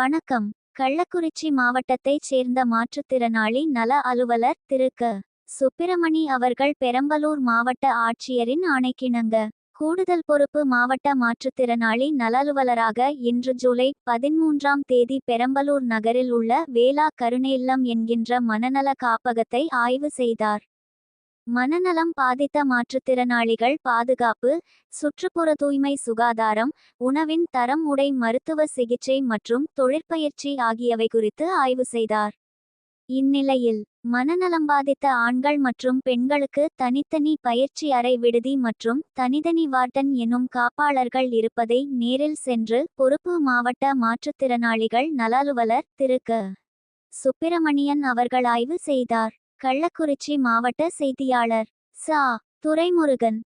வணக்கம். கள்ளக்குறிச்சி மாவட்டத்தைச் சேர்ந்த மாற்றுத்திறனாளி நல அலுவலர் திரு. க. சுப்பிரமணி அவர்கள் பெரம்பலூர் மாவட்ட ஆட்சியரின் ஆணைக்கிணங்க. கூடுதல் பொறுப்பு மாவட்ட மாற்றுத்திறனாளி நலலுவலராக இன்று ஜூலை பதிமூன்றாம் தேதி பெரம்பலூர் நகரில் உள்ள வேளா கருணேல்லம் என்கின்ற மனநல காப்பகத்தை ஆய்வு செய்தார். மனநலம் பாதித்த மாற்றுத்திறனாளிகள் பாதுகாப்பு சுற்றுப்புற தூய்மை சுகாதாரம் உணவின் தரம் உடை மருத்துவ சிகிச்சை மற்றும் தொழிற்பயிற்சி ஆகியவை குறித்து ஆய்வு செய்தார். இந்நிலையில் மனநலம் பாதித்த ஆண்கள் மற்றும் பெண்களுக்கு தனித்தனி பயிற்சி அறை விடுதி மற்றும் தனித்தனி வார்டன் எனும் காப்பாளர்கள் இருப்பதை நேரில் சென்று பொறுப்பு மாவட்ட மாற்றுத்திறனாளிகள் நலலுவலர் திரு க. சுப்பிரமணியன் அவர்கள் ஆய்வு செய்தார். கள்ளக்குறிச்சி மாவட்ட செய்தியாளர் சா. துரைமுருகன்.